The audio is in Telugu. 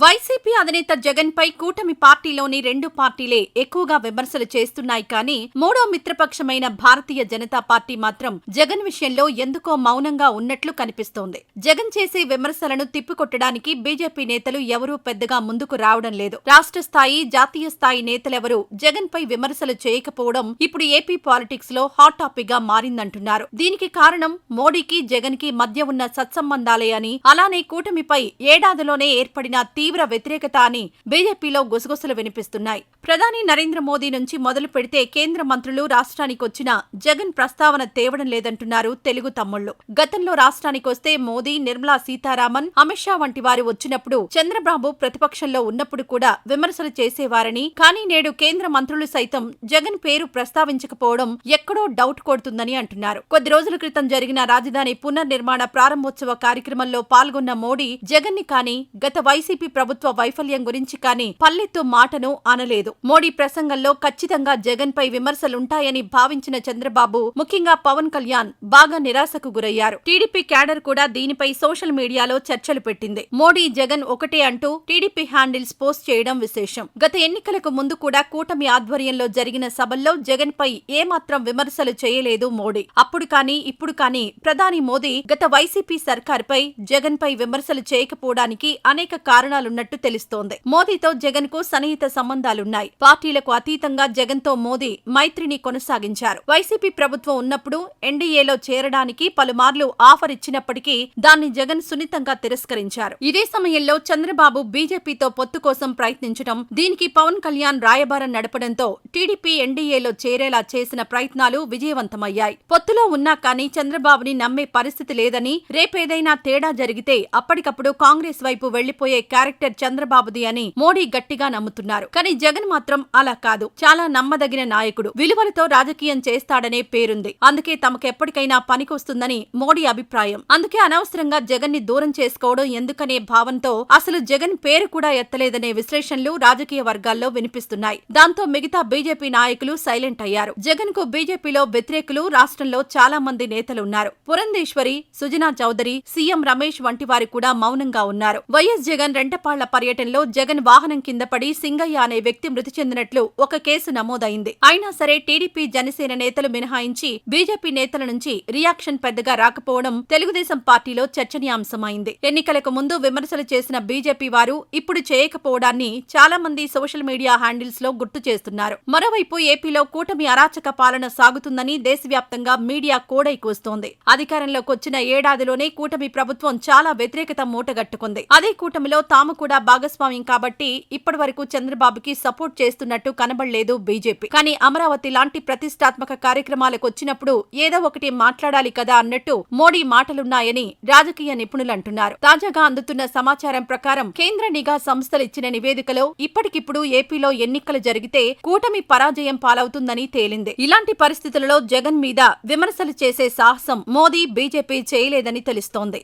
vai అధినేత జగన్ పై కూటమి పార్టీలోని రెండు పార్టీలే ఎక్కువగా విమర్శలు చేస్తున్నాయి కానీ మూడో మిత్రపక్షమైన భారతీయ జనతా పార్టీ మాత్రం జగన్ విషయంలో ఎందుకో మౌనంగా ఉన్నట్లు కనిపిస్తోంది. జగన్ చేసే విమర్శలను తిప్పికొట్టడానికి బీజేపీ నేతలు ఎవరూ పెద్దగా ముందుకు రావడం లేదు. రాష్ట్ర స్థాయి జాతీయ స్థాయి నేతలెవరూ జగన్ పై విమర్శలు చేయకపోవడం ఇప్పుడు ఏపీ పాలిటిక్స్లో హాట్ టాపిక్గా మారిందంటున్నారు. దీనికి కారణం మోడీకి జగన్కి మధ్య ఉన్న సత్సంబంధాలే అని అలానే కూటమిపై ఏడాదిలోనే ఏర్పడిన తీవ్ర వ్యతిరేకత అని బీజేపీలో గుసగుసలు వినిపిస్తున్నాయి. ప్రధాని నరేంద్ర మోదీ నుంచి మొదలు పెడితే కేంద్ర మంత్రులు రాష్ట్రానికి వచ్చిన జగన్ ప్రస్తావన తేవడం లేదంటున్నారు తెలుగు తమ్ముళ్ళు గతంలో రాష్ట్రానికి వస్తే మోదీ నిర్మలా సీతారామన్ అమిత్ షా వంటి వారు వచ్చినప్పుడు చంద్రబాబు ప్రతిపక్షంలో ఉన్నప్పుడు కూడా విమర్శలు చేసేవారని కానీ నేడు కేంద్ర మంత్రులు సైతం జగన్ పేరు ప్రస్తావించకపోవడం ఎక్కడో డౌట్ కొడుతుందని అంటున్నారు. కొద్ది రోజుల క్రితం జరిగిన రాజధాని పునర్నిర్మాణ ప్రారంభోత్సవ కార్యక్రమంలో పాల్గొన్న మోడీ జగన్ని కానీ గత వైసీపీ ప్రభుత్వ వైఫల్యం గురించి కానీ పల్లెత్తు మాటను అనలేదు. మోడీ ప్రసంగంలో ఖచ్చితంగా జగన్ పై విమర్శలుంటాయని భావించిన చంద్రబాబు ముఖ్యంగా పవన్ కళ్యాణ్ బాగా నిరాశకు గురయ్యారు. టీడీపీ క్యాడర్ కూడా దీనిపై సోషల్ మీడియాలో చర్చలు పెట్టింది. మోడీ జగన్ ఒకటే అంటూ టీడీపీ హ్యాండిల్స్ పోస్ట్ చేయడం విశేషం. గత ఎన్నికలకు ముందు కూడా కూటమి ఆధ్వర్యంలో జరిగిన సభల్లో జగన్ పై ఏమాత్రం విమర్శలు చేయలేదు మోడీ. అప్పుడు కానీ ఇప్పుడు కానీ ప్రధాని మోదీ గత వైసీపీ సర్కార్పై జగన్ పై విమర్శలు చేయకపోవడానికి అనేక కారణాలున్నట్టు తెలుస్తోంది. మోదీతో జగన్కు సన్నిహిత సంబంధాలున్నాయి. పార్టీలకు అతీతంగా జగన్తో మోదీ మైత్రిని కొనసాగించారు. వైసీపీ ప్రభుత్వం ఉన్నప్పుడు ఎన్డీఏలో చేరడానికి పలుమార్లు ఆఫర్ ఇచ్చినప్పటికీ దాన్ని జగన్ సున్నితంగా తిరస్కరించారు. ఇదే సమయంలో చంద్రబాబు బీజేపీతో పొత్తు కోసం ప్రయత్నించడం దీనికి పవన్ కళ్యాణ్ రాయబారం నడపడంతో టీడీపీ ఎన్డీఏలో చేరేలా చేసిన ప్రయత్నాలు విజయవంతమయ్యాయి. పొత్తులో ఉన్నా కానీ చంద్రబాబుని నమ్మే పరిస్థితి లేదని రేపేదైనా తేడా జరిగితే అప్పటికప్పుడు కాంగ్రెస్ వైపు వెళ్ళిపోయే క్యారెక్టర్ చంద్రబాబుది అని మోడీ గట్టిగా నమ్ముతున్నారు. కానీ జగన్ మాత్రం అలా కాదు. చాలా నమ్మదగిన నాయకుడు. విలువలతో రాజకీయం చేస్తాడనే పేరుంది. అందుకే తమకెప్పటికైనా పనికొస్తుందని మోడీ అభిప్రాయం. అందుకే అనవసరంగా జగన్ని దూరం చేసుకోవడం ఎందుకనే భావంతో అసలు జగన్ పేరు కూడా ఎత్తలేదనే విశ్లేషణలు రాజకీయ వర్గాల్లో వినిపిస్తున్నాయి. దాంతో మిగతా బీజేపీ నాయకులు సైలెంట్ అయ్యారు. జగన్కు బీజేపీలో వ్యతిరేకులు రాష్ట్రంలో చాలా మంది నేతలు ఉన్నారు. పురంధేశ్వరి సుజనా చౌదరి సీఎం రమేష్ వంటి వారు కూడా మౌనంగా ఉన్నారు. వైఎస్ జగన్ రెంటపాళ్ళ పర్యటనలో జగన్ వాహనం కింద పడి సింగయ్య అనే వ్యక్తి మృతి చెందినట్లు ఒక కేసు నమోదైంది. అయినా సరే టీడీపీ జనసేన నేతలు మినహాయించి బీజేపీ నేతల నుంచి రియాక్షన్ పెద్దగా రాకపోవడం తెలుగుదేశం పార్టీలో చర్చనీయాంశమైంది. ఎన్నికలకు ముందు విమర్శలు చేసిన బీజేపీ వారు ఇప్పుడు చేయకపోవడాన్ని చాలా మంది సోషల్ మీడియా హ్యాండిల్స్లో గుర్తు చేస్తున్నారు. మరోవైపు ఏపీలో కూటమి అరాచక పాలన సాగుతుందని దేశవ్యాప్తంగా మీడియా కోడై కూస్తోంది. అధికారంలోకి వచ్చిన ఏడాదిలోనే కూటమి ప్రభుత్వం చాలా వ్యతిరేకత మూటగట్టుకుంది. అదే కూటమిలో తాము కూడా భాగస్వామ్యం కాబట్టి ఇప్పటి వరకు చంద్రబాబుకి సపోర్ట్ చేస్తున్నట్టు కనబడలేదు బీజేపీ. కానీ అమరావతి లాంటి ప్రతిష్టాత్మక కార్యక్రమాలకు వచ్చినప్పుడు ఏదో ఒకటి మాట్లాడాలి కదా అన్నట్టు మోడీ మాటలున్నాయని రాజకీయ నిపుణులు అంటున్నారు. తాజాగా అందుతున్న సమాచారం ప్రకారం కేంద్ర నిఘా సంస్థలు ఇచ్చిన నివేదికలో ఇప్పటికిప్పుడు ఏపీలో ఎన్నికలు జరిగితే కూటమి పరాజయం పాలవుతుందని తేలింది. ఇలాంటి పరిస్థితులలో జగన్ మీద విమర్శలు చేసే సాహసం మోదీ బీజేపీ చేయలేదని తెలుస్తోంది.